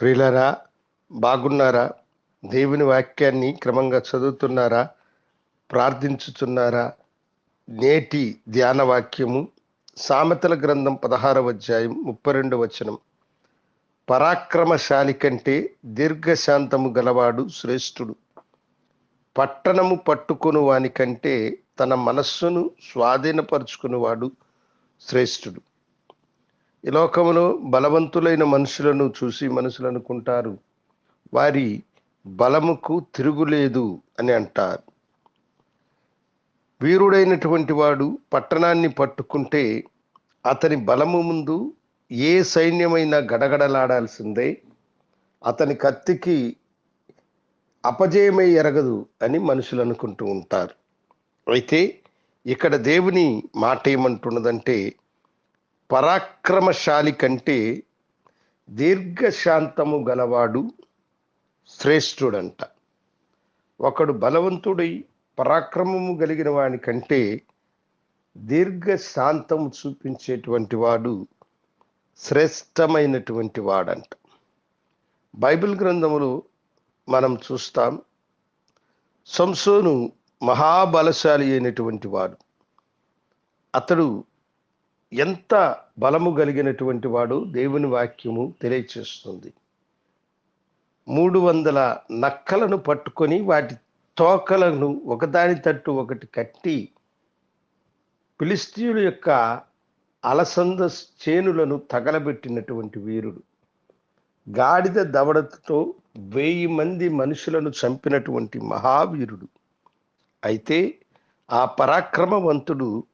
ప్రియులరా బాగున్నారా? దేవుని వాక్యాన్ని క్రమంగా చదువుతున్నారా? ప్రార్థించుతున్నారా? నేటి ధ్యాన వాక్యము సామెతల గ్రంథం పదహారవ అధ్యాయం ముప్పై రెండు వచనం. పరాక్రమశాలి కంటే దీర్ఘశాంతము గలవాడు శ్రేష్ఠుడు. పట్టణము పట్టుకుని వాని కంటే తన మనస్సును స్వాధీనపరుచుకునేవాడు శ్రేష్ఠుడు. ఈ లోకంలో బలవంతులైన మనుషులను చూసి మనుషులు అనుకుంటారు వారి బలముకు తిరుగులేదు అని అంటారు. వీరుడైనటువంటి వాడు పట్టణాన్ని పట్టుకుంటే అతని బలము ముందు ఏ సైన్యమైనా గడగడలాడాల్సిందే. అతని కత్తికి అపజయమై ఎరగదు అని మనుషులు అనుకుంటూ ఉంటారు. అయితే ఇక్కడ దేవుని మాట ఏమంటున్నదంటే పరాక్రమశాలి కంటే దీర్ఘశాంతము గలవాడు శ్రేష్ఠుడంట. ఒకడు బలవంతుడై పరాక్రమము కలిగిన వాని కంటే దీర్ఘశాంతము చూపించేటువంటి వాడు శ్రేష్టమైనటువంటి వాడంట. బైబిల్ గ్రంథములో మనం చూస్తాం సంసోను మహాబలశాలి అయినటువంటి వాడు. అతడు ఎంత బలము కలిగినటువంటి వాడు దేవుని వాక్యము తెలియచేస్తుంది. మూడు వందల నక్కలను పట్టుకొని వాటి తోకలను ఒకదాని తట్టు ఒకటి కట్టి పిలిస్తీయుల యొక్క అలసంద చేనులను తగలబెట్టినటువంటి వీరుడు. గాడిద దవడతో వెయ్యి మంది మనుషులను చంపినటువంటి మహావీరుడు. అయితే ఆ పరాక్రమవంతుడు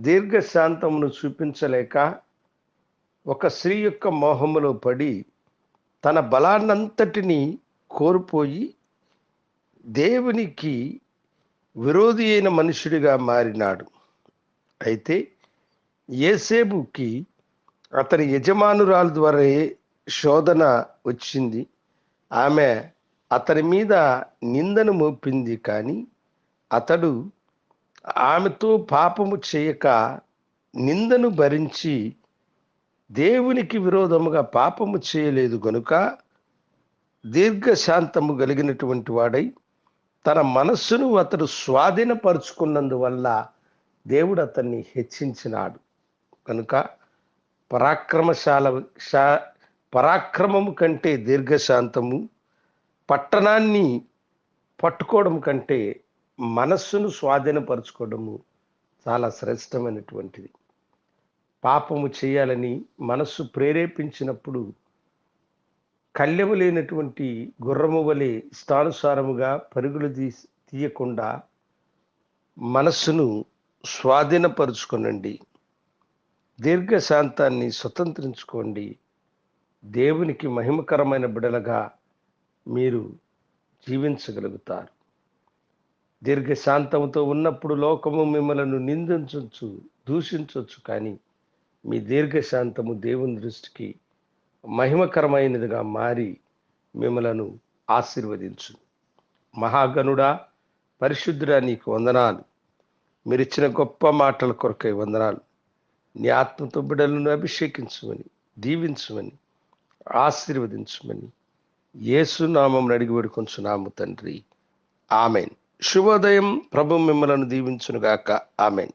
దీర్ఘశాంతమును చూపించలేక ఒక స్త్రీ యొక్క మోహములో పడి తన బలాన్నంతటిని కోల్పోయి దేవునికి విరోధి అయిన మనుషుడిగా మారినాడు. అయితే ఏసేబుకి అతని యజమానురాలు ద్వారా శోధన వచ్చింది. ఆమె అతని మీద నిందను మోపింది కానీ అతడు ఆమెతో పాపము చేయక నిందను భరించి దేవునికి విరోధముగా పాపము చేయలేదు గనుక దీర్ఘశాంతము కలిగినటువంటి వాడై తన మనస్సును అతడు స్వాధీనపరుచుకున్నందువల్ల దేవుడు అతన్ని హెచ్చించినాడు. కనుక పరాక్రమశాల శా పరాక్రమము కంటే దీర్ఘశాంతము పట్టణాన్ని పట్టుకోవడం కంటే మనస్సును స్వాధీనపరచుకోవడము చాలా శ్రేష్టమైనటువంటిది. పాపము చేయాలని మనస్సు ప్రేరేపించినప్పుడు కళ్ళెము లేనటువంటి గుర్రము వలె ఇష్టానుసారముగా పరుగులు తీ తీయకుండా మనస్సును స్వాధీనపరుచుకొనండి. దీర్ఘశాంతాన్ని స్వతంత్రించుకోండి. దేవునికి మహిమకరమైన బిడలగా మీరు జీవించగలుగుతారు. దీర్ఘశాంతంతో ఉన్నప్పుడు లోకము మిమ్మలను నిందించవచ్చు దూషించవచ్చు కానీ మీ దీర్ఘశాంతము దేవుని దృష్టికి మహిమకరమైనదిగా మారి మిమ్మలను ఆశీర్వదించు. మహాగణుడా పరిశుద్ధుడా నీకు వందనాలు. మీరిచ్చిన గొప్ప మాటల కొరకై వందనాలు. నీ ఆత్మతో బిడ్డలను అభిషేకించమని దీవించమని ఆశీర్వదించమని. యేసునామం అడిగి వేడుకొంచున్నాము తండ్రి. ఆమెన్. శుభోదయం. ప్రభు మిమ్మలను దీవించునుగాక. ఆమెన్.